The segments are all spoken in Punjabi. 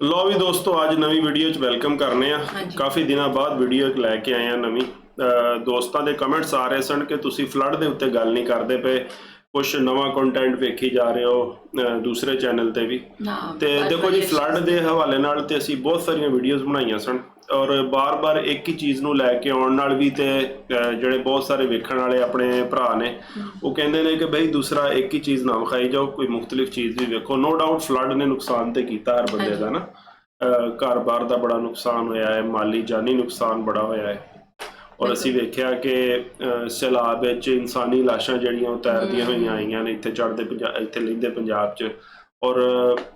ਲੋ ਵੀ ਦੋਸਤੋ ਅੱਜ ਨਵੀਂ ਵੀਡੀਓ 'ਚ ਵੈਲਕਮ ਕਰਨੇ ਆ। ਕਾਫੀ ਦਿਨਾਂ ਬਾਅਦ ਵੀਡੀਓ ਲੈ ਕੇ ਆਏ ਆ ਨਵੀਂ। ਦੋਸਤਾਂ ਦੇ ਕਮੈਂਟਸ ਆ ਰਹੇ ਸਨ ਕਿ ਤੁਸੀਂ ਫਲੱਡ ਦੇ ਉੱਤੇ ਗੱਲ ਨਹੀਂ ਕਰਦੇ ਪਏ। ਕੁਝ ਨਵਾਂ ਕੰਟੈਂਟ ਵੇਖੀ ਜਾ ਰਹੇ ਹੋ ਦੂਸਰੇ ਚੈਨਲ ਤੇ ਵੀ। ਤੇ ਦੇਖੋ ਜੀ ਫਲੱਡ ਦੇ ਹਵਾਲੇ ਨਾਲ ਤੇ ਅਸੀਂ ਬਹੁਤ ਸਾਰੀਆਂ ਵੀਡੀਓਜ਼ ਬਣਾਈਆਂ ਸਨ। ਔਰ ਬਾਰ-ਬਾਰ ਇੱਕ ਹੀ ਚੀਜ਼ ਨੂੰ ਲੈ ਕੇ ਆਉਣ ਨਾਲ ਵੀ ਤੇ ਜਿਹੜੇ ਬਹੁਤ ਸਾਰੇ ਵੇਖਣ ਵਾਲੇ ਆਪਣੇ ਭਰਾ ਨੇ ਉਹ ਕਹਿੰਦੇ ਨੇ ਕਿ ਬਈ ਦੂਸਰਾ ਇੱਕ ਹੀ ਚੀਜ਼ ਨਾ ਵਿਖਾਈ ਜਾਓ ਕੋਈ ਮੁxtਲਿਫ ਚੀਜ਼ ਵੀ ਵੇਖੋ। ਨੋ ਡਾਊਟ ਫਲੱਡ ਨੇ ਨੁਕਸਾਨ ਤੇ ਕੀਤਾ ਹਰ ਬੰਦੇ ਦਾ ਨਾ। ਘਰ-ਬਾਰ ਦਾ ਬੜਾ ਨੁਕਸਾਨ ਹੋਇਆ ਹੈ ਮਾਲੀ ਜਾਨੀ ਨੁਕਸਾਨ ਬੜਾ ਹੋਇਆ ਹੈ। ਔਰ ਅਸੀਂ ਵੇਖਿਆ ਕਿ ਸੈਲਾਬ ਵਿੱਚ ਇਨਸਾਨੀ ਲਾਸ਼ਾਂ ਜਿਹੜੀਆਂ ਉਹ ਤੈਰਦੀਆਂ ਹੋਈਆਂ ਆਈਆਂ ਨੇ, ਇੱਥੇ ਚੜ੍ਹਦੇ ਪੰਜਾਬ ਇੱਥੇ ਲੈਂਦੇ ਪੰਜਾਬ 'ਚ। ਔਰ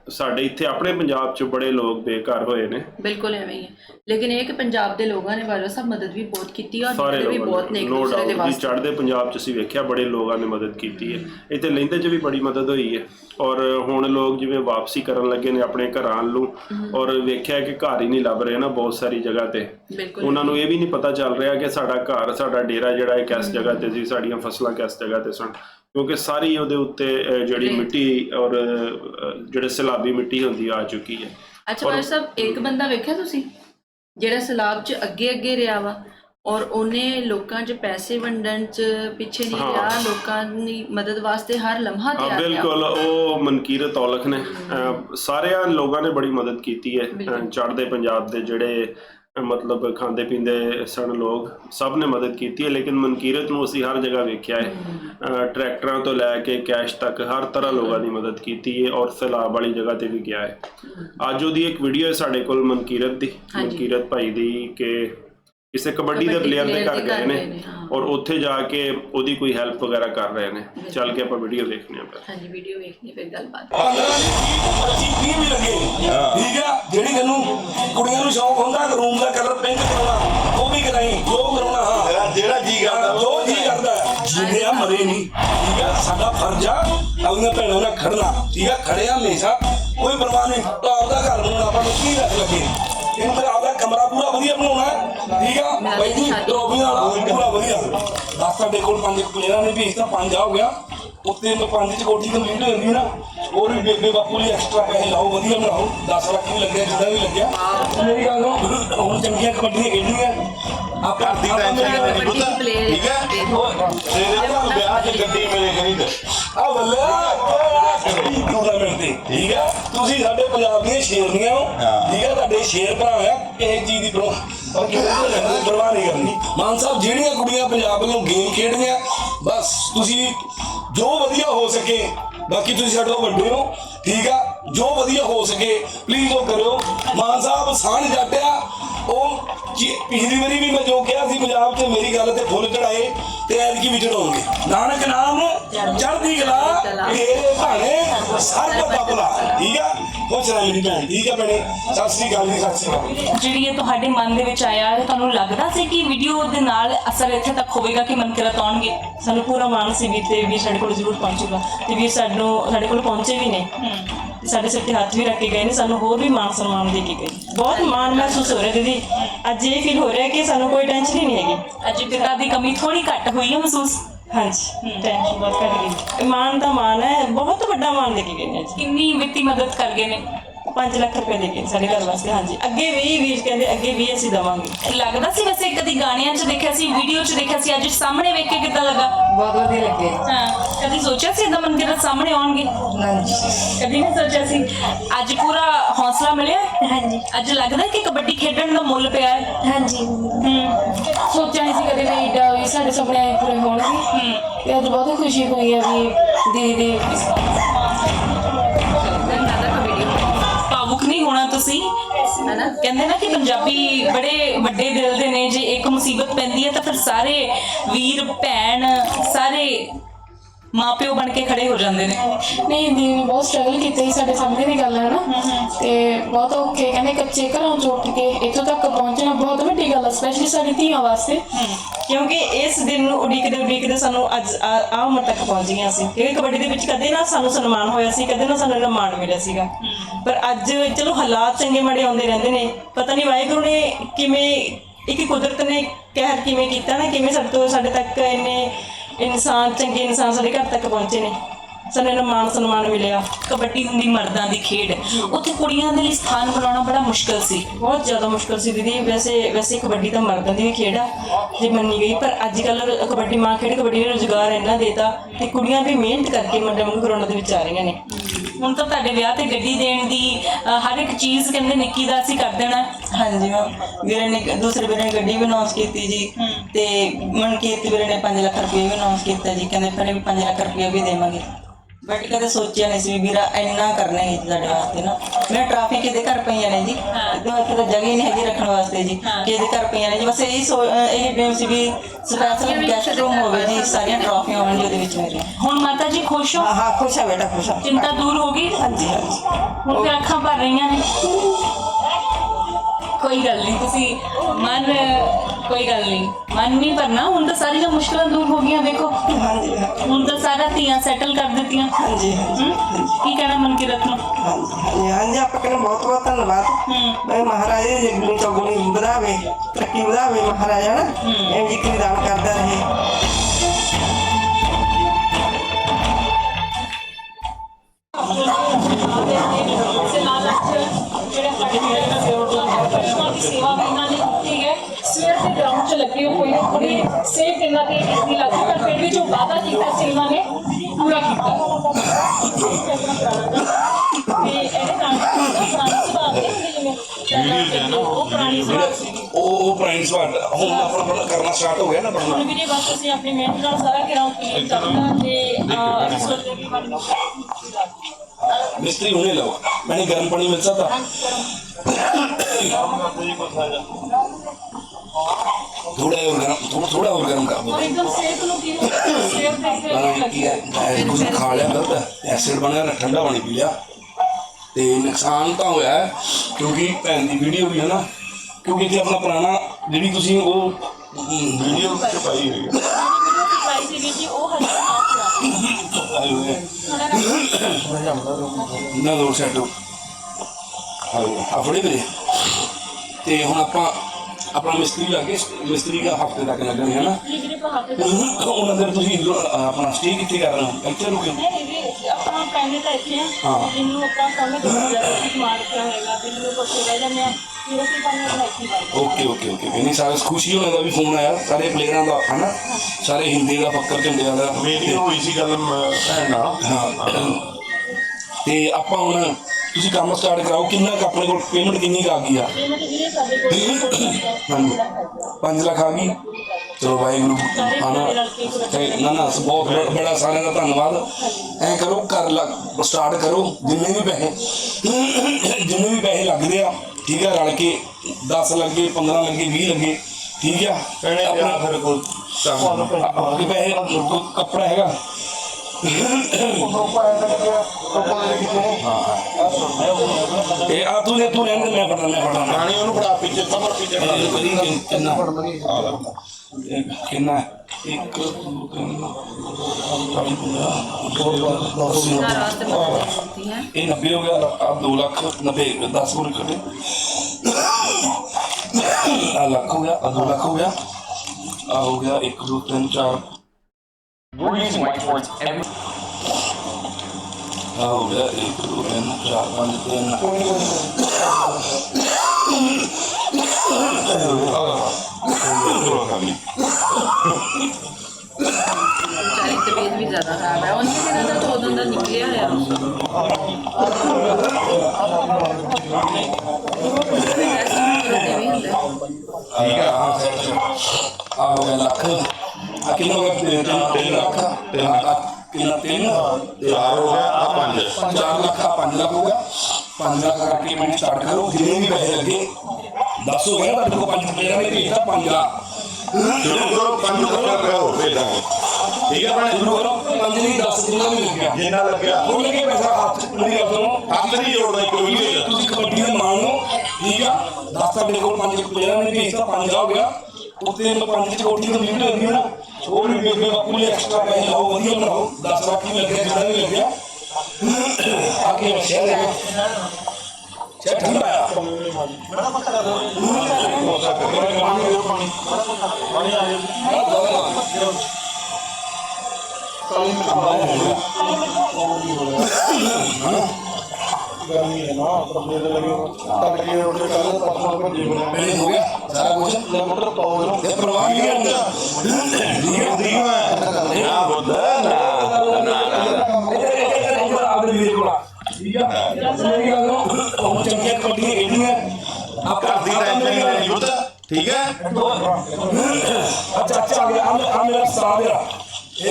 ਸਾਡੇ ਇੱਥੇ ਆਪਣੇ ਪੰਜਾਬ 'ਚ ਬੜੇ ਲੋਕ ਬੇਘਰ ਹੋਏ ਨੇ। ਬਿਲਕੁਲ ਐਵੇਂ ਹੀ ਹੈ। ਲੇਕਿਨ ਇਹ ਕਿ ਪੰਜਾਬ ਦੇ ਲੋਕਾਂ ਨੇ ਵਾਲਾ ਸਾਹਿਬ ਮਦਦ ਵੀ ਬਹੁਤ ਕੀਤੀ ਔਰ ਸਾਰੇ ਵੀ ਬਹੁਤ ਨੇ। ਨੇ ਇੱਕ ਨੋ ਦੂਸਰੇ ਦੇ ਵਾਸਤੇ। ਚੜ੍ਹਦੇ ਪੰਜਾਬ 'ਚ ਅਸੀਂ ਵੇਖਿਆ ਬੜੇ ਲੋਕਾਂ ਨੇ ਮਦਦ ਕੀਤੀ ਹੈ। ਇੱਥੇ ਲੈਂਦੇ 'ਚ ਵੀ ਬੜੀ ਮਦਦ ਹੋਈ ਹੈ। ਔਰ ਹੁਣ ਲੋਕ ਜਿਵੇਂ ਵਾਪਸੀ ਕਰਨ ਲੱਗੇ ਨੇ ਆਪਣੇ ਘਰਾਂ ਨੂੰ ਔਰ ਵੇਖਿਆ ਕਿ ਘਰ ਹੀ ਨਹੀਂ ਲੱਭ ਰਹੇ ਨਾ ਬਹੁਤ ਸਾਰੀ ਜਗ੍ਹਾ ਤੇ। ਉਹਨਾਂ ਨੂੰ ਇਹ ਵੀ ਨਹੀਂ ਪਤਾ ਚੱਲ ਰਿਹਾ ਕਿ ਸਾਡਾ ਘਰ ਸਾਡਾ ਡੇਰਾ ਜਿਹੜਾ ਹੈ ਕਿਸ ਜਗ੍ਹਾ ਤੇ ਸੀ ਸਾਡੀਆਂ ਫਸਲਾਂ ਕਿਸ ਜਗ੍ਹਾ ਤੇ ਸਨ। ਕਿਉਂਕਿ ਸਾਰੀ ਉਹਦੇ ਉੱਤੇ ਜਿਹੜੀ ਮਿੱਟੀ ਔਰ ਜਿਹੜੇ ਸਲਾਬੀ ਮਿੱਟੀ ਹੁੰਦੀ ਆ ਚੁੱਕੀ ਹੈ। ਅੱਛਾ ਵਾਲਾ ਸਾਹਿਬ ਇੱਕ ਬੰਦਾ ਵੇਖਿਆ ਤੁਸੀਂ? ਜਿਹੜਾ ਸਲਾਬ 'ਚ ਅੱਗੇ ਅੱਗੇ ਰਿਹਾ ਵਾ ਔਰ ਉਹਨੇ ਲੋਕਾਂ 'ਚ ਪੈਸੇ ਵੰਡਣ 'ਚ ਪਿੱਛੇ ਨਹੀਂ ਰਿਹਾ ਲੋਕਾਂ ਦੀ ਮਦਦ ਵਾਸਤੇ ਹਰ ਲਮਹਾ ਤਿਆਰ ਰਿਹਾ। ਬਿਲਕੁਲ ਉਹ ਮਨਕੀਰਤ ਔਲਖ ਨੇ। ਸਾਰਿਆਂ ਲੋਕਾਂ ਨੇ ਬੜੀ ਮਦਦ ਕੀਤੀ ਹੈ ਅਹ, ਚੜ੍ਹਦੇ ਪੰਜਾਬ ਦੇ ਜਿਹੜੇ ਮਤਲਬ ਖਾਂਦੇ ਪੀਂਦੇ ਸਨ ਲੋਕ ਸਭ ਨੇ ਮਦਦ ਕੀਤੀ ਹੈ ਲੇਕਿਨ ਮਨਕੀਰਤ ਨੂੰ ਅਸੀਂ ਹਰ ਜਗ੍ਹਾ ਵੇਖਿਆ ਹੈ। ਟਰੈਕਟਰਾਂ ਤੋਂ ਲੈ ਕੇ ਕੈਸ਼ ਤੱਕ ਹਰ ਤਰ੍ਹਾਂ ਲੋਕਾਂ ਦੀ ਮਦਦ ਕੀਤੀ ਹੈ ਔਰ ਸੈਲਾਬ ਵਾਲੀ ਜਗ੍ਹਾ ਤੇ ਵੀ ਗਿਆ ਹੈ। ਅੱਜ ਉਹਦੀ ਇੱਕ ਵੀਡੀਓ ਹੈ ਸਾਡੇ ਕੋਲ ਮਨਕੀਰਤ ਦੀ। ਮਨਕੀਰਤ ਭਾਈ ਦੀ ਕਿ ਕਿਸੇ ਕਬੱਡੀ ਦੇ ਪਲੇਅਰ ਦੇ ਘਰ ਗਏ ਨੇ। ਔਰ ਉੱਥੇ ਜਾ ਕੇ ਉਹਦੀ ਕੋਈ ਹੈਲਪ ਵਗੈਰਾ ਕਰ ਰਹੇ ਨੇ। ਚੱਲ ਕੇ ਆਪਾਂ ਵੀਡੀਓ ਹਾਂ ਪਹਿਲਾਂ ਹਾਂਜੀ ਵੀਡੀਓ ਵੇਖਣੀ ਫਿਰ ਗੱਲਬਾਤ। 25 ਵੀ ਲੱਗੇ ਠੀਕ ਆ ਜਿਹੜੀ ਕੁੜੀਆਂ ਨੂੰ ਸ਼ੌਂਕ ਹੁੰਦਾ ਕਿ ਰੂਮ ਦਾ ਕਲਰ ਪਿੰਕ ਕਰਾਉਣਾ ਉਹ ਵੀ ਕਰਾਈ ਜੋ ਕਰਾਉਣਾ ਹਾਂ। ਜਿਹੜਾ ਜੀ ਕਰਦਾ ਜੋ ਜੀ ਕਰਦਾ ਜਿੰਨੇ ਆ ਮਰੇ ਨਹੀਂ। ਠੀਕ ਆ ਸਾਡਾ ਫਰਜ਼ ਆ ਆਪਣੀਆਂ ਭੈਣਾਂ ਨਾਲ ਖੜਨਾ। ਠੀਕ ਆ ਖੜਿਆ ਹਮੇਸ਼ਾ ਕੋਈ ਪਰਵਾਹ ਨਹੀਂ। ਤਾਂ ਆਪਦਾ ਘਰ ਬਣਾਉਣਾ ਆਪਾਂ ਨੂੰ ਕੀ ਰੱਖ ਲੱਗੇ? ਇਹਨੂੰ ਫਿਰ ਕਮਰਾ ਪੂਰਾ ਵਧੀਆ ਬਣਾਉਣਾ ਹੈ, ਠੀਕ ਆ? ਬਾਈ ਜੀ ਟਰੋਫੀ ਨਾਲ ਪੂਰਾ ਵਧੀਆ। ਦਸ ਸਾਡੇ ਕੋਲ ਪੰਜ ਪਲੇਅਰਾਂ ਨੇ ਭੇਜਤਾ ਪੰਜ ਆ ਹੋ ਗਿਆ। ਉੱਤੇ ਮੈਂ ਪੰਜ ਚ ਕੋਠੀ ਕੰਪਲੀਟ ਹੋ ਜਾਂਦੀ ਹੈ ਨਾ ਹੋਰ ਵੀ ਬੇਬੇ ਬਾਪੂ ਲਈ ਐਕਸਟਰਾ ਪੈਸੇ ਲਾਓ ਵਧੀਆ ਬਣਾਓ। 10 ਲੱਖ ਵੀ ਲੱਗਿਆ ਜਿੱਦਾਂ ਵੀ ਲੱਗਿਆ। ਮੇਰੀ ਗੱਲ ਨੂੰ ਹੁਣ ਚੰਗੀਆਂ ਕਬੱਡੀਆਂ ਖੇਡਣੀਆਂ। ਘਰ ਦੀ ਟੈਨਸ਼ਨ ਨਹੀਂ ਲੈਣੀ ਪੁੱਤ। ਕਬੱਡੀ player ਠੀਕ ਹੈ? ਤੇਰੇ ਨਾਲ ਵਿਆਹ 'ਚ ਗੱਡੀ ਮੇਰੇ ਕਰੀ ਤੇ। ਆ ਬੱਲੇ ਟੂਰਨਾਮੈਂਟ ਤੇ ਠੀਕ ਆ ਤੁਸੀਂ ਸਾਡੇ ਪੰਜਾਬ ਦੀਆਂ ਸ਼ੇਰਨੀਆਂ ਹੋ। ਠੀਕ ਆ ਤੁਹਾਡੇ ਸ਼ੇਰ ਭਰਾ ਆ। ਕਿਸੇ ਚੀਜ਼ ਦੀ ਪਰਵਾਹ ਪਰ ਕਿਸੇ ਦੀ ਪਰਵਾਹ ਨਹੀਂ ਕਰਨੀ। ਮਾਨ ਸਾਹਿਬ ਜਿਹੜੀਆਂ ਕੁੜੀਆਂ ਪੰਜਾਬ ਵੱਲੋਂ ਗੇਮ ਖੇਡਦੀਆਂ ਬਸ ਤੁਸੀਂ ਜੋ ਵਧੀਆ ਹੋ ਸਕੇ ਬਾਕੀ ਤੁਸੀਂ ਸਾਡੇ ਤੋਂ ਵੱਡੇ ਹੋ। ਠੀਕ ਆ ਜੋ ਵਧੀਆ ਹੋ ਸਕੇ ਪਲੀਜ਼ ਉਹ ਕਰਿਓ। ਮਾਨ ਸਾਹਿਬ ਸਾਨ ਜੱਟਿਆ ਉਹ ਪਿਛਲੀ ਵਾਰੀ ਵੀ ਮੈਂ ਜੋ ਕਿਹਾ ਸੀ ਪੰਜਾਬ 'ਚ ਮੇਰੀ ਗੱਲ ਤੇ ਫੁੱਲ ਚੜਾਏ ਤੇ ਐਤਕੀ ਵੀ ਚੜਾਉਂਗੇ ਨਾਨਕ ਨਾਮ ਚੜ੍ਹਦੀ ਕਲਾ ਮੇਰੇ ਭਾਣੇ ਸਰਬ ਭਲਾ ਠੀਕ ਆ? ਕੁਛ ਨਾ ਮੇਰੀ ਭੈਣ ਠੀਕ ਆ ਭੈਣੇ? ਸਤਿ ਸ੍ਰੀ ਅਕਾਲ ਜੀ ਸਤਿ ਸ੍ਰੀ ਅਕਾਲ। ਜਿਹੜੀ ਇਹ ਤੁਹਾਡੇ ਮਨ ਦੇ ਵਿੱਚ ਆਇਆ ਹੈ ਤੁਹਾਨੂੰ ਲੱਗਦਾ ਸੀ ਕਿ ਵੀਡੀਓ ਦੇ ਨਾਲ ਅਸਰ ਇੱਥੇ ਤੱਕ ਹੋਵੇਗਾ ਕਿ ਮਨਕਰਤ ਆਉਣਗੇ? ਸਾਨੂੰ ਪੂਰਾ ਮਾਨ ਸੀ ਵੀ ਤੇ ਵੀ ਸਾਡੇ ਕੋਲ ਜ਼ਰੂਰ ਪਹੁੰਚੂਗਾ। ਤੇ ਵੀ ਸਾਨੂੰ ਸਾਡੇ ਕੋਲ ਪਹੁੰਚੇ ਵੀ ਨੇ। ਤੇ ਸਾਡੇ ਸਿਰ ਤੇ ਹੱਥ ਵੀ ਰੱਖ ਕੇ ਗਏ ਨੇ ਸਾਨੂੰ ਹੋਰ ਵੀ ਮਾਨ ਸਨਮਾਨ ਦੇ ਕੇ ਗਏ ਬਹੁਤ ਮਾਣ ਮਹਿਸੂਸ ਹੋ ਰਿਹਾ ਦੀਦੀ। ਅੱਜ ਇਹ ਫੀਲ ਹੋ ਰਿਹਾ ਕਿ ਸਾਨੂੰ ਕੋਈ ਟੈਨਸ਼ਨ ਹੀ ਨਹੀਂ ਹੈਗੀ। ਅੱਜ ਪਿਤਾ ਦੀ ਕਮੀ ਥੋੜੀ ਘੱਟ ਹੋਈ ਹੈ ਮਹਿਸੂਸ। ਹਾਂਜੀ ਟੈਨਸ਼ਨ ਬਹੁਤ ਘੱਟ ਗਈ। ਮਾਨ ਦਾ ਮਾਨ ਹੈ, ਬਹੁਤ ਵੱਡਾ ਮਾਨ ਦੇ ਕੇ ਗਏ ਨੇ ਅੱਜ ਕਿੰਨੀ ਵਿੱਤੀ ਮਦਦ ਕਰ ਗਏ ਨੇ। 5 ਲੱਖ ਰੁਪਏ ਦੇ ਕੇ ਸਾਡੇ ਘਰ ਵਾਸਤੇ ਹਾਂਜੀ। ਅੱਗੇ ਵੀ ਵੀਰ ਕਹਿੰਦੇ ਅੱਗੇ ਵੀ ਅਸੀਂ ਦਵਾਂਗੇ। ਲੱਗਦਾ ਸੀ ਵੈਸੇ ਕਦੀ ਗਾਣਿਆਂ 'ਚ ਦੇਖਿਆ ਸੀ ਵੀਡੀਓ 'ਚ ਦੇਖਿਆ ਸੀ ਅੱਜ ਸਾਹਮਣੇ ਵੇਖ ਕੇ ਕਿੱਦਾਂ ਲੱਗਾ? ਬਹੁਤ ਵਧੀਆ ਲੱਗੇ। ਹਾਂ ਕਦੀ ਸੋਚਿਆ ਸੀ ਇਦਾਂ ਮੰਦਿਰ ਸਾਹਮਣੇ ਆਉਣਗੇ? ਹਾਂਜੀ। ਕਦੀ ਨਹੀਂ ਸੋਚਿਆ ਸੀ। ਅੱਜ ਪੂਰਾ ਹੌਸਲਾ ਮਿਲਿਆ? ਹਾਂਜੀ। ਅੱਜ ਲੱਗਦਾ ਕਿ ਕਬੱਡੀ ਖੇਡਣ ਦਾ ਮੁੱਲ ਪਿਆ ਹੈ? ਹਾਂਜੀ। ਹੂੰ। ਸੋਚਿਆ ਨਹੀਂ ਸੀ ਕਦੇ ਵੀ ਏਡਾ ਵੀ ਸਾਡੇ ਸੁਪਨੇ ਪੂਰੇ ਹੋਣਗੇ। ਤੇ ਅੱਜ ਬਹੁਤ ਖੁਸ਼ੀ ਹੋਈ ਹੈ ਵੀ ਦੀਦੀ ਦੀ ਤੁਸੀਂ? ਹੈਨਾ? ਕਹਿੰਦੇ ਨਾ ਕਿ ਪੰਜਾਬੀ ਬੜੇ ਵੱਡੇ ਦਿਲ ਦੇ ਨੇ, ਜੇ ਇੱਕ ਮੁਸੀਬਤ ਪੈਂਦੀ ਹੈ ਤਾਂ ਫਿਰ ਸਾਰੇ ਵੀਰ, ਭੈਣ, ਸਾਰੇ ਮਾਪਿਓ ਬਣ ਕੇ ਖੜੇ ਹੋ ਜਾਂਦੇ ਨੇ। ਨਹੀਂ ਨੇ ਬਹੁਤ ਸਟਰਗਲ ਕੀਤੀ ਸੀ ਸਾਡੇ ਸਾਹਮਣੇ ਦੀ ਗੱਲ ਹੈ ਨਾ ਤੇ ਬਹੁਤ ਔਖੇ ਕਹਿੰਦੇ ਕੱਚੇ ਘਰਾਂ ਚੋਂ ਉੱਠ ਕੇ ਇੱਥੋਂ ਤੱਕ ਪਹੁੰਚਣਾ ਬਹੁਤ ਵੱਡੀ ਗੱਲ ਹੈ ਸਪੈਸ਼ਲੀ ਸਾਡੀ ਧੀਆਂ ਵਾਸਤੇ। ਕਿਉਂਕਿ ਇਸ ਦਿਨ ਨੂੰ ਉਡੀਕਦੇ ਉਡੀਕਦੇ ਸਾਨੂੰ ਅੱਜ ਆ ਆਹ ਉਮਰ ਤੱਕ ਪਹੁੰਚ ਗਈਆਂ ਸੀ। ਕਿਉਂਕਿ ਕਬੱਡੀ ਦੇ ਵਿੱਚ ਕਦੇ ਨਾ ਸਾਨੂੰ ਸਨਮਾਨ ਹੋਇਆ ਸੀ ਕਦੇ ਨਾ ਸਾਨੂੰ ਮਾਣ ਮਿਲਿਆ ਸੀਗਾ। ਪਰ ਅੱਜ ਚਲੋ ਹਾਲਾਤ ਚੰਗੇ ਮਾੜੇ ਆਉਂਦੇ ਰਹਿੰਦੇ ਨੇ। ਪਤਾ ਨਹੀਂ ਵਾਹਿਗੁਰੂ ਨੇ ਕਿਵੇਂ ਇੱਕ ਕੁਦਰਤ ਨੇ ਕਹਿਰ ਕਿਵੇਂ ਕੀਤਾ ਨਾ ਕਿਵੇਂ ਸਾਡੇ ਤੋਂ ਸਾਡੇ ਤੱਕ ਇੰਨੇ ਇਨਸਾਨ, ਚੰਗੇ ਇਨਸਾਨ ਸਾਡੇ ਘਰ ਤੱਕ ਪਹੁੰਚੇ ਨੇ। ਸਾਨੂੰ ਇਹਨਾਂ ਮਾਣ ਸਨਮਾਨ ਮਿਲਿਆ। ਕਬੱਡੀ ਹੁੰਦੀ ਮਰਦਾਂ ਦੀ ਖੇਡ। ਉੱਥੇ ਕੁੜੀਆਂ ਦੇ ਲਈ ਸਥਾਨ ਬਣਾਉਣਾ ਬੜਾ ਮੁਸ਼ਕਲ ਸੀ। ਬਹੁਤ ਜ਼ਿਆਦਾ ਮੁਸ਼ਕਲ ਸੀ ਦੀਦੀ। ਵੈਸੇ ਵੈਸੇ ਕਬੱਡੀ ਤਾਂ ਮਰਦਾਂ ਦੀ ਵੀ ਖੇਡ ਆ, ਜੇ ਮੰਨੀ ਗਈ। ਪਰ ਅੱਜ ਕੱਲ ਕਬੱਡੀ ਮਾਂ ਖੇਡ, ਕਬੱਡੀ ਨੇ ਰੁਜ਼ਗਾਰ ਇੰਨਾ ਦੇਤਾ ਕਿ ਕੁੜੀਆਂ ਵੀ ਮਿਹਨਤ ਕਰਕੇ ਮੁੰਡਿਆਂ ਵਾਂਗੂ ਗਰਾਊਂਡ ਦੇ ਵਿੱਚ ਆ ਰਹੀਆਂ ਨੇ। ਹੁਣ ਤਾਂ ਤੁਹਾਡੇ ਵਿਆਹ ਤੇ ਗੱਡੀ ਦੇਣ ਦੀ ਹਰ ਇੱਕ ਚੀਜ਼ ਕਹਿੰਦੇ ਨਿੱਕੀ ਦਾ ਅਸੀਂ ਕਰ ਦੇਣਾ। ਹਾਂਜੀ ਮੈਮ ਵੀਰੇ ਨੇ ਦੂਸਰੇ ਵੀਰੇ ਨੇ ਗੱਡੀ ਵੀ ਅਨਾਉਂਸ ਕੀਤੀ ਜੀ। ਤੇ ਮਨਕੀਰਤ ਵੀਰੇ ਨੇ 5 ਲੱਖ ਰੁਪਏ ਵੀ ਅਨਾਉਂਸ ਕੀਤਾ ਜੀ। ਕਹਿੰਦੇ ਫਿਰ ਵੀ 5 ਲੱਖ ਰੁਪਏ ਵੀ ਦੇਵਾਂਗੇ। ਬਟ ਕਦੇ ਸੋਚਿਆ ਨਹੀਂ ਸੀ ਵੀ ਵੀਰਾ ਇੰਨਾ ਕਰਨਾ ਹੈ ਸਾਡੇ ਵਾਸਤੇ ਨਾ। ਮੈਂ ਟ੍ਰੈਫਿਕ ਇਹਦੇ ਘਰ ਪਈਆਂ ਨੇ ਜੀ। ਇਹਦੇ ਵਾਸਤੇ ਤਾਂ ਜਗ੍ਹਾ ਹੀ ਨਹੀਂ ਹੈਗੀ ਰੱਖਣ ਵਾਸਤੇ ਜੀ। ਕਿ ਇਹਦੇ ਘਰ ਪਈਆਂ ਨੇ ਜੀ। ਬਸ ਇਹ ਸੋ ਇਹ ਡ੍ਰੀਮ ਸੀ ਵੀ ਸਪੈਸ਼ਲ ਗੈਸਟ ਰੂਮ ਹੋਵੇ ਜੀ ਸਾਰੀਆਂ ਟਰਾਫੀਆਂ ਹੋਣ ਜੀ ਉਹਦੇ ਵਿੱਚ ਮੇਰੀਆਂ ਹੁਣ ਮਾਤਾ ਜੀ ਖੁਸ਼ ਹੋ? ਹਾਂ ਹਾਂ ਖੁਸ਼ ਹੈ ਬੇਟਾ ਖੁਸ਼ ਹੈ। ਚਿੰਤਾ ਦੂਰ ਹੋ ਗਈ? ਹਾਂਜੀ ਹਾਂਜੀ। ਹੁਣ ਫਿਰ ਅੱਖਾਂ ਭਰ ਰਹੀਆਂ ਨੇ। ਕੋਈ ਗੱਲ ਨਹੀਂ ਤੁਸੀਂ ਮਨ ਕੋਈ ਗੱਲ ਨਹੀਂ ਮਨ ਨਹੀਂ ਭਰਨਾ ਹੁਣ ਤਾਂ ਸਾਰੀਆਂ ਮੁਸ਼ਕਲਾਂ ਦੂਰ ਹੋ ਗਈਆਂ ਦੇਖੋ ਹਾਂਜੀ ਹੁਣ ਤਾਂ ਸਾਰਾ ਧੀਆਂ ਸੈਟਲ ਕਰ ਦਿੱਤੀਆਂ ਹਾਂਜੀ ਹਾਂਜੀ ਹਮ? ਕੀ ਕਹਿਣਾ ਮਨ ਕੀ ਰਤਨ ਹਾਂਜੀ ਹਾਂਜੀ ਆਪਾਂ ਕਹਿੰਦੇ ਬਹੁਤ ਬਹੁਤ ਧੰਨਵਾਦ ਮੈਂ ਮਹਾਰਾਜ ਜੀ ਗੁਰੂ ਤੋਂ ਗੁਰੂ ਵਧਾਵੇ ਤਰੱਕੀ ਵਧਾਵੇ ਮਹਾਰਾਜਾ ਨਾ ਇਹ ਜੀ ਕੀ ਦਾਨ ਕਰਦਾ ਰਹੇ ਸੇਵਾ ਵੀ ਇਹਨਾਂ ਸੇਫ ਦੇ ਗਰਾਊਂਡ 'ਚ ਲੱਗੇ ਹੋ ਕੋਈ ਥੋੜੀ ਸੇਫ ਇਹਨਾਂ ਤੇ ਨਹੀਂ ਲੱਗਦੀ ਪਰ ਫਿਰ ਵੀ ਜੋ ਵਾਅਦਾ ਕੀਤਾ ਸੀ ਇਹਨਾਂ ਨੇ ਪੂਰਾ ਕੀਤਾ। ਉਹ ਪ੍ਰਾਣੀ ਸੁਭਾਅ ਹੁਣ ਆਪਣਾ ਆਪਣਾ ਕਰਨਾ ਸਟਾਰਟ ਹੋ ਗਿਆ ਨਾ ਬਣਨਾ ਹੁਣ ਵੀਰੇ ਬਸ ਤੁਸੀਂ ਆਪਣੀ ਮਿਹਨਤ ਨਾਲ ਸਾਰਾ ਕਰਾਓ ਕਿ ਕਰਨਾ ਤੇ ਸੋਚੋ ਕਿ ਬਣ मिस्त्री होने लगा मैंने गर्म पानी मिल सकता थोड़ा और गर्म थोड़ा थोड़ा और गर्म कर दो एकदम सेफ ਨੂੰ ਕੀ ਸੇਫ ਦੇ ਮੈਂ ਕੀ ਹੈ ਇਹ ਕੁਝ ਖਾ ਲਿਆ ਗਲਤ ਐਸਿਡ ਬਣ ਗਿਆ ਨਾ ਠੰਡਾ ਪਾਣੀ ਪੀ ਲਿਆ ਤੇ ਨੁਕਸਾਨ ਤਾਂ ਹੋਇਆ ਹੈ, ਕਿਉਂਕਿ ਭੈਣ ਦੀ ਵੀਡੀਓ ਵੀ ਹੈ ਨਾ ਕਿਉਂਕਿ ਇੱਥੇ ਆਪਣਾ ਪੁਰਾਣਾ ਜਿਹੜੀ ਤੁਸੀਂ ਉਹ ਵੀਡੀਓ ਚ ਪਾਈ ਹੋਈ ਹੈ ਪਾਈ ਸੀ ਜੀ ਉਹ ਹਜੇ ਆਪ ਆਏ ਹੋਏ ਨਾ ਦੋ ਸੈਟ ਆਪਣੇ ਵੀਰੇ ਤੇ ਹੁਣ ਆਪਾਂ ਆਪਣਾ ਮਿਸਤਰੀ ਲਾ ਕੇ ਮਿਸਤਰੀ ਦਾ ਹਫ਼ਤੇ ਤੱਕ ਲੱਗਣੇ ਹਨਾ? ਜਿਹੜੇ ਪ੍ਰਭਾਵਿਤ ਉਹਨਾਂ ਦੇ ਤੁਸੀਂ ਲੋ- ਆਪਣਾ ਸਟੇ ਕਿੱਥੇ ਕਰ ਰਹੇ ਹੋ? ਇੱਥੇ ਰੁਕੇ ਆਪਾਂ ਪਹਿਲੇ ਤਾਂ ਇੱਥੇ ਆ। ਹਾਂ। ਜਿਹਨੂੰ ਆਪਾਂ ਮਾਰ ਕੇ ਹੈਗਾ ਤੇ ਜਿਹਨੂੰ ਕੋਸ਼ਿਸ਼ ਰਹਿ ਜਾਂਦੇ ਆ ਫਿਰ ਅਸੀਂ ਓਕੇ ਓਕੇ ਓਕੇ ਨਹੀਂ ਸਾਰੇ ਖੁਸ਼ੀ ਹੋਣਾ ਦਾ ਵੀ ਫੋਨ ਆਇਆ ਸਾਰੇ ਪਲੇਅਰਾਂ ਦਾ ਹਨਾ? ਸਾਰੇ ਹਿੰਦੀ ਦਾ ਫੱਕਰ ਝੰਡਿਆਂ ਦਾ। ਮੇਰੀ ਹੋਈ ਸੀ ਗੱਲ ਮ- ਭੈਣ ਨਾਲ। ਹਾਂ। ਤੇ ਆਪਾਂ ਹੁਣ ਤੁਸੀਂ ਕੰਮ ਸਟਾਰਟ ਕਰਾਓ ਕਿੰਨਾ ਕੁ ਆਪਣੇ ਕੋਲ ਪੇਮੈਂਟ ਕਿੰਨੀ ਕੁ ਆ ਗਈ ਆ? ਪੇਮੈਂਟ ਜਿਹੜੇ ਸਾਡੇ ਕੋਲ ਹਾਂਜੀ 5 ਲੱਖ ਆ ਗਈ। ਚਲੋ ਵਾਹਿਗੁਰੂ ਹਨਾ? ਤੇ ਨਾ ਨਾ ਬਹੁਤ ਬੜਾ- ਸਾਰਿਆਂ ਦਾ ਧੰਨਵਾਦ। ਐ ਕਰੋ ਕਰ ਲੱਗ ਸਟਾਰਟ ਕਰੋ ਜਿੰਨੇ ਵੀ ਪੈਸੇ ਜਿੰਨੇ ਵੀ ਪੈਸੇ ਲੱਗਦੇ ਆ ਠੀਕ ਆ ਰਲ ਕੇ 10 ਲੱਗੇ 15 ਲੱਗੇ 20 ਲੱਗੇ ਠੀਕ ਆ? ਆਪਣਾ ਫਿਰ ਕੋਲ ਕੰਮ ਆਪਣੇ ਪੈਸੇ ਕੋਈ ਕੱਪੜਾ ਹੈਗਾ। ਇਹ ਆ ਤੂੰ ਲੈ ਤੂੰ ਰਹਿਣ ਦੇ ਮੈਂ ਫੜਦਾ ਮੈਂ ਫੜਦਾ ਮੈਂ ਪਾਣੀ ਉਹਨੂੰ ਫੜਾ ਪਿੱਛੇ ਸਬਰ ਪਿੱਛੇ ਫੜਾ। ਦੇ। ਕਿੰਨਾ? ਇਹ ਕਿੰਨਾ? ਇੱਕ ਦੋ, ਤਿੰਨ ਪੰਜਾਹ, ਹੈ। ਇਹ 90 ਹੋ ਗਿਆ ਆ 2 ਲੱਖ 90 10 ਹੋਰ ਕੱਢੇ। ਆ ਲੱਖ ਹੋ ਗਿਆ ਆ 2 ਲੱਖ ਹੋ ਗਿਆ। ਆ ਹੋ ਗਿਆ 1 2 3 4 We're using whiteboards every ਆ ਹੋ ਗਿਆ 1 2 3 4 5 3 ਵਿਚਾਰੀ ਦੀ ਤਬੀਅਤ ਵੀ ਜ਼ਿਆਦਾ ਖਰਾਬ ਹੈ ਉਹਨੇ ਕਿਹਨਾਂ ਦਾ ਦਾ ਲੱਖ ਕਿੰਨਾ ਤਿੰਨ ਲੱਖ ਲੱਖ ਚਾਰ ਹੋ ਗਿਆ ਆ ਪੰਜ। ਚਾਰ ਲੱਖ ਆ 5 ਲੱਖ ਹੋ ਗਿਆ। 5 ਲੱਖ ਕਰਕੇ ਮੈਂ ਸਟਾਰਟ ਕਰੋ। ਜਿੰਨੇ ਵੀ ਪੈਸੇ ਲੱਗੇ 10 ਹੋ ਗਿਆ ਤੁਹਾਡੇ ਕੋਲ 5 ਰੁਪਏ ਨੇ ਭੇਜਤਾ 5 ਆ ਸ਼ੁਰੂ ਕਰੋ ਪੰਜ ਲੱਖ ਰੁਪਏ ਹੋਰ ਭੇਜਾਂਗੇ ਠੀਕ ਹੈ ਭੈਣੇ? ਸ਼ੁਰੂ ਕਰੋ। 5 ਨਹੀਂ 10 ਜਿੰਨਾ ਵੀ ਲੱਗਿਆ। ਜਿੰਨਾ ਲੱਗਿਆ। ਹੁਣ ਲੱਗੇ ਪੈਸਾ ਹੱਥ ਪੂਰੀ ਕਰ ਦੋ ਹੱਥ ਨਹੀਂ ਜੋੜਦਾ ਇੱਕ ਵੀ ਨਹੀਂ ਤੁਸੀਂ ਕਬੱਡੀ ਦੇ ਮਾਣ ਠੀਕ ਆ? 10 ਤੁਹਾਡੇ ਕੋਲ 5 ਪਲੇਅਰਾਂ ਨੇ ਭੇਜਤਾ 5 ਹੋ ਗਿਆ। ਉੱਤੇ ਮੈਂ 5 ਚ ਕੋਟੀ ਦੀ ਲਿਮਟ ਨਾ, ਉਹ ਵੀ ਬੇਬੇ ਬਾਪੂ ਨੇ ਐਕਸਟਰਾ ਪੈਸੇ ਲਾਓ ਵਧੀਆ ਬਣਾਓ 10 ਲੱਖ ਹੀ ਲੱਗਿਆ ਜਿੰਨਾ ਵੀ ਲੱਗਿਆ ਆ ਕੇ ਮੈਂ ਸ਼ਹਿਰ ਗਿਆ ਠੰਡਾ ਆ। ਪਹਿਲੇ ਹੋ। ਗਿਆ ਸਾਰਾ ਕੁਝ ਇਹ ਪਰਵਾਹ ਨਹੀਂ ਕਰਦਾ ਹੁੰਦੀ ਮੈਂ ਨਾ ਬੁੱਧ ਨਾ ਆਪਣੇ ਵੀਰੇ ਕੋਲ ਠੀਕ ਆ ਮੇਰੀ ਗੱਲ ਨੂੰ ਉਹ ਚੰਗੀਆਂ ਕਬੱਡੀਆਂ ਖੇਡੀਆਂ ਆਪਾਂ ਘਰ ਦੀ ਟੈਨਸ਼ਨ ਨਹੀਂ ਲੈਣੀ ਬੁੱਧ ਠੀਕ ਹੈ। ਅੱਛਾ ਅੱਛਾ ਆ ਗਿਆ ਆ ਆ ਮੇਰਾ ਉਸਤਾਦ ਆ ਇਹ ਆ ਮੇਰੇ ਹੈ ਉਹ ਬੰਦੇ ਕੱਚੀ ਆ। ਕੱਚੀ ਆ? ਕੱਚੀ ਗੱਲ ਮੇਰੀ ਕਬੱਡੀ ਖੇਡਦੇ ਇਹ ਮੇਰਾ ਉਸਤਾਦ ਆ ਇਹਨੇ ਮੈਨੂੰ ਅੱਛਾ ਕਿਉਂ ਪਤਾ ਕੀ ਬਾਤ ਹੈ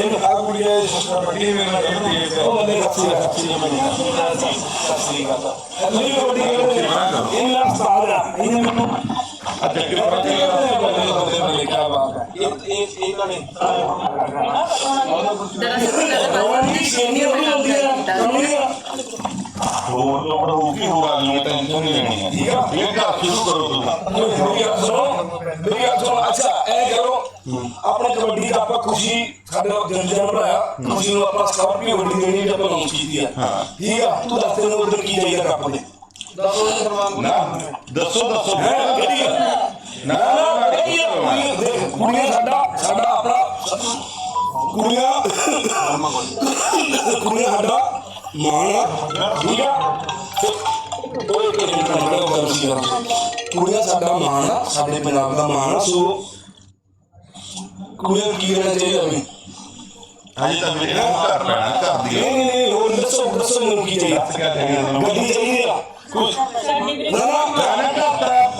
ਇਹ ਇਹਨਾਂ ਨੇ ਦਰਅਸਲ ਦੀ ਸ਼ੇਨੀ ਹੋਈ ਹੁੰਦੀ ਆ ਕਮਲੀ ਆ ਹੋਰ ਲੋੜ ਹੋਊਗੀ ਹੋਰ ਆ ਜਾਊਗਾ ਟੈਨਸ਼ਨ ਨਹੀਂ ਲੈਣੀ ਹੈ ਠੀਕ ਆ ਇਹ ਘਰ ਸ਼ੁਰੂ ਕਰੋ ਤੁਸੀਂ ਮੇਰੀ ਗੱਲ ਸੁਣੋ ਮੇਰੀ ਗੱਲ ਸੁਣੋ ਅੱਛਾ ਇਹ ਕਰੋ ਆਪਣੇ ਕਬੱਡੀ ਦਾ ਆਪਾਂ ਖੁਸ਼ੀ ਸਾਡੇ ਜਨ ਜਨ ਬਣਾਇਆ। ਖੁਸ਼ੀ ਨੂੰ ਆਪਾਂ ਸਕਾਰਪੀਓ ਗੱਡੀ ਦੇਣੀ ਜੇ ਆਪਾਂ ਲਾਂਚ ਕੀਤੀ ਆ। ਠੀਕ ਆ? ਤੂੰ ਦੱਸ ਤੈਨੂੰ ਉਧਰ ਕੀ ਚਾਹੀਦਾ ਕੱਪ ਦੇ ਨਾ? ਦੱਸੋ ਦੱਸੋ ਕਿਹੜੀ ਆ? ਨਾ ਨਾ ਆ? ਕੁੜੀਆਂ ਸਾਡਾ ਸਾਡਾ ਆਪਣਾ ਕੁੜੀਆਂ ਕੁੜੀਆਂ ਸਾਡਾ ਮਾਣ ਆ। ਠੀਕ ਆ? ਮੈਂ ਗੱਲ ਸੀ ਕੁੜੀਆਂ ਸਾਡਾ ਮਾਣ ਆ ਸਾਡੇ ਪੰਜਾਬ ਦਾ ਮਾਣ ਆ। ਸੋ ਕੁੜੀਆਂ ਨੂੰ ਕੀ ਕਰਨਾ ਚਾਹੀਦਾ ਵੀ ਹਜੇ ਤਾਂ ਮੇਰੇ ਨਾਲ ਘਰ ਪੈਣਾ ਘਰ ਦੀ ਨਹੀਂ ਨਹੀਂ ਨਹੀਂ ਹੋਰ ਦੱਸੋ ਦੱਸੋ ਮੈਨੂੰ ਕੀ ਚਾਹੀਦਾ। ਗੱਡੀ ਚਾਹੀਦੀ ਆ ਕੁਝ ਨਾ ਨਾ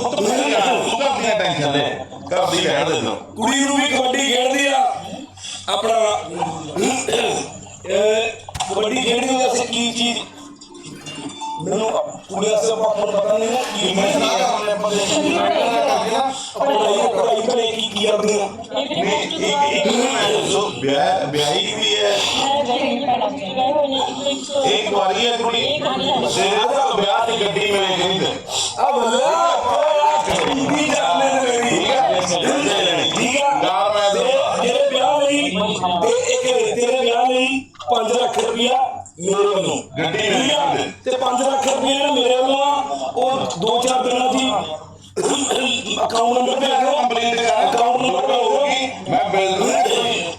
ਤੂੰ ਘਰ ਦੀਆਂ ਟੈਨਸ਼ਨ ਲੈ ਘਰ ਦੀ ਰਹਿਣ ਦੇ ਦੋ ਕੁੜੀ ਨੂੰ ਵੀ ਕਬੱਡੀ ਖੇਡਦੀ ਆ। ਆਪਣਾ ਇਹ ਕਬੱਡੀ ਖੇਡਦੀ ਅਸੀਂ ਕੀ ਚੀਜ਼ ਮੈਨੂੰ ਕੁੜੀ ਅਸੇ ਆਪਾਂ ਨੂੰ ਪਤਾ ਨਹੀਂ ਨਾ ਕੀ ਮੈਂ ਨਾ ਆਪਣੇ ਆਪਾਂ ਪੜਾਈ ਪੜਾਈ ਕਰੇ ਕੀ ਕੀ ਕਰਦੀਆਂ ਨਹੀਂ ਇੱਕ ਇੱਕ ਮੈਂ ਦੱਸੋ ਵਿਆਹ ਵਿਆਹੀ ਵੀ ਹੈ? ਇੱਕ ਵਾਰੀ ਹੈ ਕੁੜੀ? ਤੇਰੇ ਦਾ ਵਿਆਹ ਦੀ ਗੱਡੀ ਮੈਂ ਕਹਿੰਦਾ ਆ ਬੱਲਾ ਕੀ ਜਾਣੇ ਨੇ ਮੇਰੀ। ਠੀਕ ਹੈ ਠੀਕ ਆ ਯਾਰ ਮੈਂ ਤੇ ਤੇਰੇ ਵਿਆਹ ਲਈ ਤੇ ਇੱਕ ਤੇਰੇ ਵਿਆਹ ਲਈ 5 ਲੱਖ ਰੁਪਇਆ ਮੇਰੇ। ਵੱਲੋਂ ਗੱਡੀ ਠੀਕ ਆ? ਤੇ 5 ਲੱਖ ਰੁਪਇਆ ਜਿਹੜਾ ਮੇਰੇ ਵੱਲੋਂ ਉਹ ਦੋ ਚਾਰ ਦਿਨਾਂ ਦੀ ਅਕਾਊਂਟ ਨੰਬਰ ਤੇ ਆਇਓ ਕੰਪਲੇਂਟ ਕਰ ਅਕਾਊਂਟ ਨੰਬਰ ਹੋਊਗੀ ਮੈਂ ਬਿਲ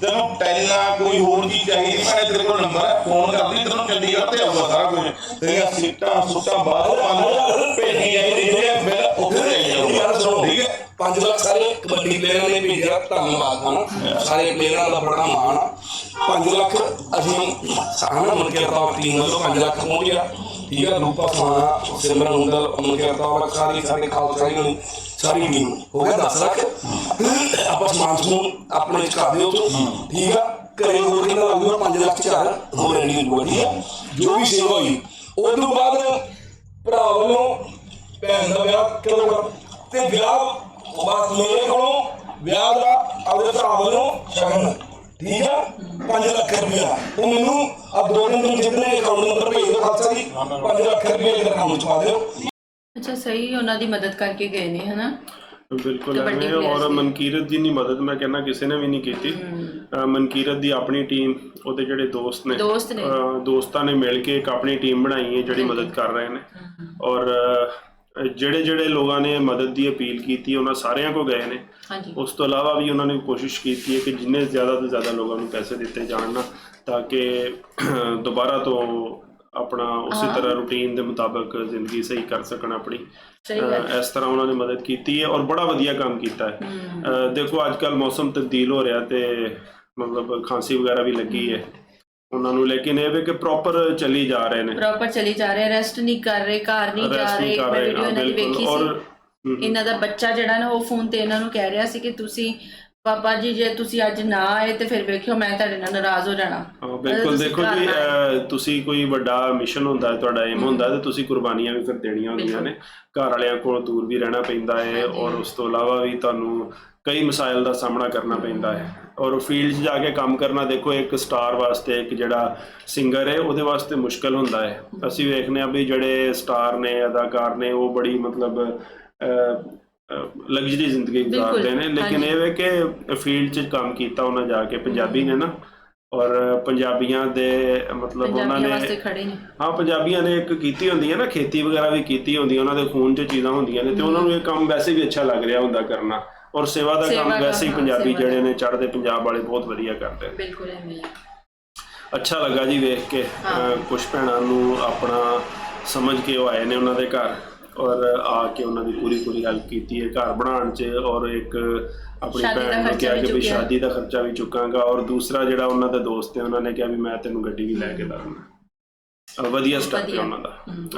ਤੈਨੂੰ ਟੈਲਾ ਕੋਈ ਹੋਰ ਚੀਜ਼ ਚਾਹੀਦੀ ਮੈਂ ਤੇਰੇ ਕੋਲ ਨੰਬਰ ਹੈ ਫੋਨ ਕਰਦੀ ਤੈਨੂੰ ਚੰਡੀਗੜ੍ਹ ਤੇ ਆਊਗਾ ਸਾਰਾ ਕੁਝ। ਤੇਰੀਆਂ ਸੀਟਾਂ ਸੁੱਟਾਂ ਬਾਹਰ ਪੰਜ ਭੇਜੀ ਜਾਈ ਜਿਹੜੇ ਬਿਲ ਉੱਥੇ ਗੱਲ ਸੁਣੋ ਠੀਕ ਹੈ। 5 ਲੱਖ ਸਾਰੇ ਕਬੱਡੀ ਪਲੇਅਰਾਂ ਨੇ ਭੇਜਿਆ। ਧੰਨਵਾਦ, ਹਨਾ। ਸਾਰੇ ਪਲੇਅਰਾਂ ਦਾ ਬੜਾ ਮਾਣ ਆ। 5 ਲੱਖ ਅਸੀਂ ਸਾਹਮਣੇ ਮਨ ਕਰਦਾ ਟੀਮ ਵੱਲੋਂ 5 ਲੱਖ ਪਹੁੰਚ ਗਿਆ। ਠੀਕ ਹੈ ਰੂਪਾ ਸਾਨਾ ਸਿਮਰਨ ਹੁੰਦਲ ਮਨ ਕਰਦਾ ਸਾਰੀ ਸਾਡੇ ਖਾਲਸਾ ਨੂੰ, ਸਾਰੀ ਟੀਮ ਹੋ ਗਿਆ 10 ਲੱਖ। ਆਪਾਂ ਸਮਾਨ ਸਮੂਨ ਆਪਣੇ ਚ ਕਰ ਦਿਓ ਠੀਕ ਆ, ਘਰੇ ਹੋਰ ਕਿੰਨਾ ਲੱਗੂਗਾ? 5 ਲੱਖ ਚਾਰ ਹੋਰ ਰੈਡੀ ਹੋ ਠੀਕ ਆ। ਜੋ ਵੀ ਸੇਵਾ ਹੋਈ। ਉਸ ਤੋਂ ਬਾਅਦ ਭਰਾ ਵੱਲੋਂ ਭੈਣ ਦਾ ਵਿਆਹ ਕਰੋਗਾ ਤੇ ਵਿਆਹ ਬਸ ਮੇਰੇ ਕੋਲੋਂ ਵਿਆਹ ਦਾ ਆਪਦੇ ਭਰਾ ਵੱਲੋਂ ਸ਼ਗਨ। ਠੀਕ ਆ? 5 ਲੱਖ ਰੁਪਇਆ। ਉਹ ਮੈਨੂੰ ਆ ਦੋ ਦਿਨ ਨੂੰ ਜਿੰਨੇ ਅਕਾਊਂਟ ਨੰਬਰ ਭੇਜ ਦਿਓ ਖਾਲਸਾ ਜੀ 5 ਲੱਖ ਰੁਪਏ ਮੇਰੇ ਅਕਾਊਂਟ ਚ ਪਾ ਦਿਓ। ਅੱਛਾ ਸਹੀ ਉਹਨਾਂ ਦੀ ਮਦਦ ਕਰਕੇ ਗਏ ਨੇ ਹਨਾ? ਬਿਲਕੁਲ ਐਵੇਂ ਔਰ। ਮਨਕੀਰਤ ਜੀ ਦੀ ਮਦਦ ਮੈਂ ਕਹਿੰਦਾ ਕਿਸੇ ਨੇ ਵੀ ਨਹੀਂ ਕੀਤੀ। ਮਨਕੀਰਤ ਦੀ ਆਪਣੀ ਟੀਮ ਉਹਦੇ ਜਿਹੜੇ ਦੋਸਤ ਨੇ ਦੋਸਤ ਨੇ। ਦੋਸਤਾਂ ਨੇ ਮਿਲ ਕੇ ਇੱਕ ਆਪਣੀ ਟੀਮ ਬਣਾਈ ਹੈ ਜਿਹੜੀ ਮਦਦ ਕਰ ਰਹੇ ਨੇ। ਔਰ ਜਿਹੜੇ ਜਿਹੜੇ ਲੋਕਾਂ ਨੇ ਮਦਦ ਦੀ ਅਪੀਲ ਕੀਤੀ ਉਹਨਾਂ ਸਾਰਿਆਂ ਕੋ ਗਏ ਨੇ। ਹਾਂਜੀ। ਉਸ ਤੋਂ ਇਲਾਵਾ ਵੀ ਉਹਨਾਂ ਨੇ ਕੋਸ਼ਿਸ਼ ਕੀਤੀ ਹੈ ਕਿ ਜਿੰਨੇ ਜ਼ਿਆਦਾ ਤੋਂ ਜ਼ਿਆਦਾ ਲੋਕਾਂ ਨੂੰ ਪੈਸੇ ਦਿੱਤੇ ਜਾਣ ਨਾ ਤਾਂ ਕਿ ਦੁਬਾਰਾ ਤੋਂ ਆਪਣਾ ਉਸੇ ਤਰ੍ਹਾਂ ਰੂਟੀਨ ਦੇ ਮੁਤਾਬਕ ਜ਼ਿੰਦਗੀ ਸਹੀ ਕਰ ਸਕਣ ਆਪਣੀ। ਇਸ ਤਰ੍ਹਾਂ ਉਹਨਾਂ ਨੇ ਮਦਦ ਕੀਤੀ ਹੈ ਔਰ ਬੜਾ ਵਧੀਆ ਕੰਮ ਕੀਤਾ ਹੈ। ਦੇਖੋ ਅੱਜ ਕੱਲ ਮੌਸਮ ਤਬਦੀਲ ਹੋ ਰਿਹਾ ਤੇ ਮਤਲਬ ਖਾਂਸੀ ਵਗੈਰਾ ਵੀ ਲੱਗੀ ਹੈ। ਉਹਨਾਂ ਨੂੰ ਲੇਕਿਨ ਇਹ ਵੀ ਕਿ ਪ੍ਰੋਪਰ ਚੱਲੀ ਜਾ ਰਹੇ ਨੇ। ਪ੍ਰੋਪਰ ਚਲੀ ਜਾ ਰਹੇ ਰੈਸਟ ਨਹੀਂ ਕਰ ਰਹੇ ਘਰ ਨਹੀਂ ਜਾ ਰਹੇ ਕਰ ਮੈਂ ਰਹੇ, ਵੀਡੀਓ ਹਾਂ, ਇਹਨਾਂ ਦੀ ਬਿਲਕੁਲ। ਵੇਖੀ ਔਰ, ਸੀ ਇਹਨਾਂ ਦਾ ਬੱਚਾ ਜਿਹੜਾ ਨਾ ਉਹ ਫੋਨ ਤੇ ਇਹਨਾਂ ਨੂੰ ਕਹਿ ਰਿਹਾ ਸੀ ਕਿ ਤੁਸੀਂ ਪਾਪਾ ਜੀ ਜੇ ਤੁਸੀਂ ਅੱਜ ਨਾ ਆਏ ਤੇ ਫਿਰ ਵੇਖਿਓ ਮੈਂ ਤੁਹਾਡੇ ਨਾਲ ਨਾਰਾਜ਼ ਹੋ ਜਾਣਾ। ਹਾਂ ਬਿਲਕੁਲ ਤੁਸੀਂ ਦੇਖੋ ਘਰ ਜੀ ਨਾ ਆਏ। ਅਹ, ਤੁਸੀਂ ਕੋਈ ਵੱਡਾ ਮਿਸ਼ਨ ਹੁੰਦਾ ਹੈ ਤੁਹਾਡਾ ਏਮ ਹੁੰਦਾ ਹੈ ਤੇ ਤੁਸੀਂ ਕੁਰਬਾਨੀਆਂ ਵੀ ਫਿਰ ਦੇਣੀਆਂ ਹੁੰਦੀਆਂ ਨੇ। ਘਰ ਵਾਲਿਆਂ ਕੋਲ ਦੂਰ ਵੀ ਰਹਿਣਾ ਪੈਂਦਾ ਹੈ ਔਰ ਉਸ ਤੋਂ ਇਲਾਵਾ ਵੀ ਤੁਹਾਨੂੰ ਕਈ ਮਸਾਇਲ ਦਾ ਸਾਹਮਣਾ ਕਰਨਾ ਪੈਂਦਾ ਹੈ। ਔਰ ਫੀਲਡ 'ਚ ਜਾ ਕੇ ਕੰਮ ਕਰਨਾ ਦੇਖੋ ਇੱਕ ਸਟਾਰ ਵਾਸਤੇ ਇੱਕ ਜਿਹੜਾ ਸਿੰਗਰ ਹੈ ਉਹਦੇ ਵਾਸਤੇ ਮੁਸ਼ਕਲ ਹੁੰਦਾ ਹੈ। ਅਸੀਂ ਵੇਖਨੇ ਆ ਵੀ ਜਿਹੜੇ ਸਟਾਰ ਨੇ ਅਦਾਕਾਰ ਨੇ ਉਹ ਬੜੀ ਮਤਲਬ ਲਗਜ਼ਰੀ ਜ਼ਿੰਦਗੀ ਗੁਜ਼ਾਰਦੇ ਨੇ। ਲੇਕਿਨ ਇਹ ਵੇ ਕਿ ਫੀਲਡ 'ਚ ਕੰਮ ਕੀਤਾ ਉਹਨਾਂ ਜਾ ਕੇ ਪੰਜਾਬੀ ਨੇ ਨਾ। ਔਰ ਪੰਜਾਬੀਆਂ ਦੇ ਮਤਲਬ ਉਹਨਾਂ ਨੇ ਹਾਂ ਪੰਜਾਬੀਆਂ ਨੇ ਇੱਕ ਕੀਤੀ ਹੁੰਦੀ ਹੈ ਨਾ ਖੇਤੀ ਵਗੈਰਾ ਵੀ ਕੀਤੀ ਹੁੰਦੀ ਹੈ ਉਹਨਾਂ ਦੇ ਖੂਨ 'ਚ ਚੀਜ਼ਾਂ ਹੁੰਦੀਆਂ ਨੇ ਤੇ ਉਹਨਾਂ ਨੂੰ ਇਹ ਕੰਮ ਵੈਸੇ ਵੀ ਅੱਛਾ ਲੱਗ ਰਿਹਾ ਹੁੰਦਾ ਕਰਨਾ। ਔਰ ਸੇਵਾ ਦਾ ਸੇਵਾ ਕੰਮ ਦਾ, ਵੈਸੇ ਹੀ ਹਾਂ, ਪੰਜਾਬੀ ਸੇਵਾ ਦਾ। ਜਿਹੜੇ ਨੇ ਚੜ੍ਹਦੇ ਪੰਜਾਬ ਵਾਲੇ ਬਹੁਤ ਵਧੀਆ ਕਰਦੇ ਨੇ ਬਿਲਕੁਲ ਐਵੇਂ ਹੀ। ਅੱਛਾ ਲੱਗਾ ਜੀ ਵੇਖ ਕੇ ਕੁਝ ਭੈਣਾਂ ਨੂੰ ਆਪਣਾ ਸਮਝ ਕੇ ਉਹ ਆਏ ਨੇ ਉਹਨਾਂ ਦੇ ਘਰ ਔਰ ਆ ਕੇ ਉਹਨਾਂ ਦੀ ਪੂਰੀ ਪੂਰੀ ਹੈਲਪ ਕੀਤੀ ਹੈ ਘਰ ਬਣਾਉਣ 'ਚ ਔਰ ਇੱਕ ਆਪਣੀ ਸ਼ਾਦੀ ਦਾ ਭੈਣ ਨੂੰ ਖਰਚਾ ਕਿਹਾ ਵੀ ਕਿ ਵੀ ਚੁੱਕਿਆ। ਸ਼ਾਦੀ ਦਾ ਖਰਚਾ ਵੀ ਚੁੱਕਾਂਗਾ ਔਰ ਦੂਸਰਾ ਜਿਹੜਾ ਉਹਨਾਂ ਦੇ ਦੋਸਤ ਹੈ ਉਹਨਾਂ ਨੇ ਕਿਹਾ ਵੀ ਮੈਂ ਤੈਨੂੰ ਗੱਡੀ ਵੀ ਲੈ ਕੇ ਦਾਂਗਾ ਵਧੀਆ ਸਟੈਪ ਹੈ ਵਧੀਆ। ਉਹਨਾਂ ਦਾ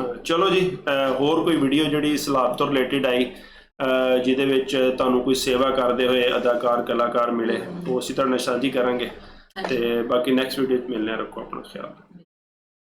ਅਹ ਚਲੋ ਜੀ ਅਹ ਹੋਰ ਕੋਈ ਵੀਡੀਓ ਜਿਹੜੀ ਸਲਾਬ ਤੋਂ ਰਿਲੇਟਡ ਆਈ ਜਿਹਦੇ ਵਿੱਚ ਤੁਹਾਨੂੰ ਕੋਈ ਸੇਵਾ ਕਰਦੇ ਹੋਏ ਅਦਾਕਾਰ, ਕਲਾਕਾਰ ਮਿਲੇ, ਉਹ ਅਸੀਂ ਤੁਹਾਡੇ ਨਾਲ ਸਾਂਝੀ ਕਰਾਂਗੇ ਤੇ ਬਾਕੀ ਨੈਕਸਟ ਵੀਡੀਓ 'ਚ ਮਿਲਨੇ ਆ ਰੱਖੋ ਆਪਣਾ ਖਿਆਲ।